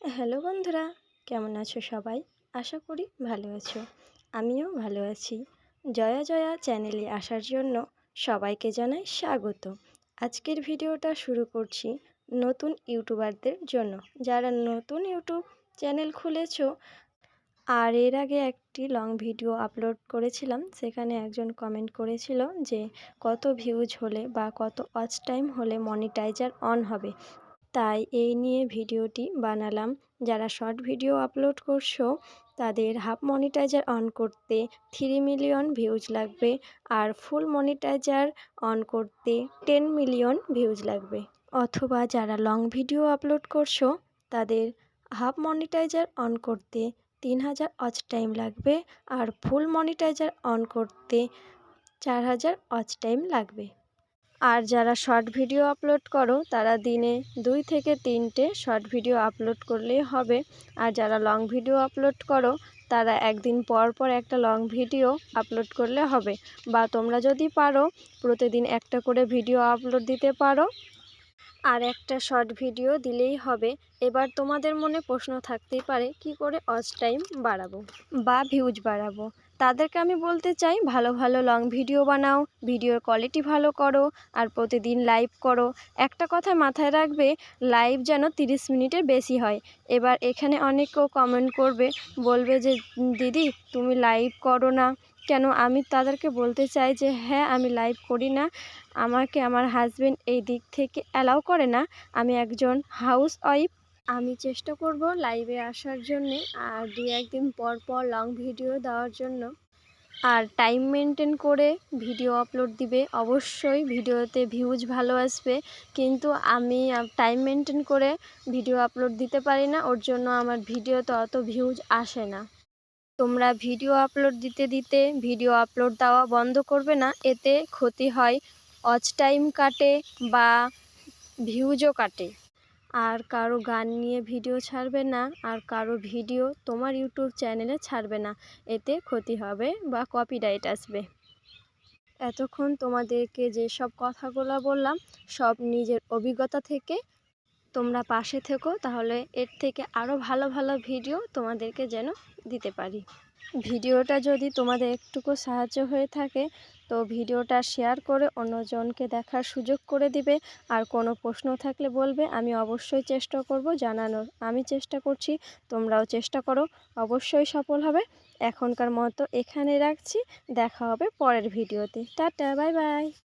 Hello বন্ধুরা, কেমন আছো সবাই? আশা করি ভালো আছো। আমিও ভালো আছি। জয়া জয়া চ্যানেলে আসার জন্য সবাইকে জানাই স্বাগত। আজকের ভিডিওটা শুরু করছি নতুন ইউটিউবারদের জন্য। যারা নতুন ইউটিউব চ্যানেল খুলেছো, আর এর আগে একটি লং ভিডিও আপলোড করেছিলাম, সেখানে একজন কমেন্ট করেছিল যে, কত ভিউজ হলে বা কত ওয়াচ টাইম হলে মনিটাইজার অন হবে? তাই এই নিয়ে ভিডিওটি বানালাম। যারা শর্ট ভিডিও আপলোড করছ, তাদের হাফ মনিটাইজার অন করতে থ্রি মিলিয়ন ভিউজ লাগবে আর ফুল মনিটাইজার অন করতে টেন মিলিয়ন ভিউজ লাগবে। অথবা যারা লং ভিডিও আপলোড করছ, তাদের হাফ মনিটাইজার অন করতে তিন হাজার ওয়াচ টাইম লাগবে আর ফুল মনিটাইজার অন করতে চার হাজার ওয়াচ টাইম লাগবে। আর যারা শর্ট ভিডিও আপলোড করো, তারা দিনে দুই থেকে তিনটে শর্ট ভিডিও আপলোড করলেই হবে। আর যারা লং ভিডিও আপলোড করো, তারা একদিন পর পর একটা লং ভিডিও আপলোড করলে হবে। বা তোমরা যদি পারো, প্রতিদিন একটা করে ভিডিও আপলোড দিতে পারো। আর একটা শর্ট ভিডিও দিলেই হবে। এবার তোমাদের মনে প্রশ্ন থাকতেই পারে, কি করে ওয়াচ টাইম বাড়াবো? বা ভিউজ বাড়াবো? তাদেরকে আমি বলতে চাই, ভালো ভালো লং ভিডিও বানাও ভিডিওর কোয়ালিটি ভালো করো, আর প্রতিদিন লাইভ করো। একটা কথা মাথায় রাখবে লাইভ যেন তিরিশ মিনিটের বেশি হয়। এবার এখানে অনেকেও কমেন্ট করবে, বলবে যে, দিদি, তুমি লাইভ করো না। কেন? আমি তাদেরকে বলতে চাই যে হ্যাঁ আমি লাইভ করি না। আমাকে আমার হাজব্যান্ড এই দিক থেকে অ্যালাউ করে না। আমি একজন হাউস ওয়াইফ আমি চেষ্টা করব লাইভে আসার জন্যে আর দু একদিন পর পর লং ভিডিও দেওয়ার জন্য। আর টাইম মেনটেন করে ভিডিও আপলোড দিবে। অবশ্যই ভিডিওতে ভিউজ ভালো আসবে। কিন্তু আমি টাইম মেনটেন করে ভিডিও আপলোড দিতে পারি না। ওর জন্য আমার ভিডিওতে অত ভিউজ আসে না। তোমরা ভিডিও আপলোড দিতে দিতে ভিডিও আপলোড দেওয়া বন্ধ করবে না। এতে ক্ষতি হয় অচ টাইম কাটে বা ভিউজও কাটে। আর কারও গান নিয়ে ভিডিও ছাড়বে না, আর কারও ভিডিও তোমার ইউটিউব চ্যানেলে ছাড়বে না। এতে ক্ষতি হবে বা কপিরাইট আসবে। এতক্ষণ তোমাদেরকে যেসব কথাগুলো বললাম, সব নিজের অভিজ্ঞতা থেকে তোমরা পাশে থেকো, তাহলে এর থেকে আরও ভালো ভালো ভিডিও তোমাদেরকে যেন দিতে পারি। ভিডিওটা যদি তোমাদের একটুকু সাহায্য হয়ে থাকে, তো ভিডিওটা শেয়ার করে অন্যজনকে দেখার সুযোগ করে দিবে। আর কোনো প্রশ্ন থাকলে বলবে, আমি অবশ্যই চেষ্টা করব জানানোর। আমি চেষ্টা করছি, তোমরাও চেষ্টা করো, অবশ্যই সফল হবে। এখনকার মতো এখানে রাখছি, দেখা হবে পরের ভিডিওতে। Ta-ta, bye bye.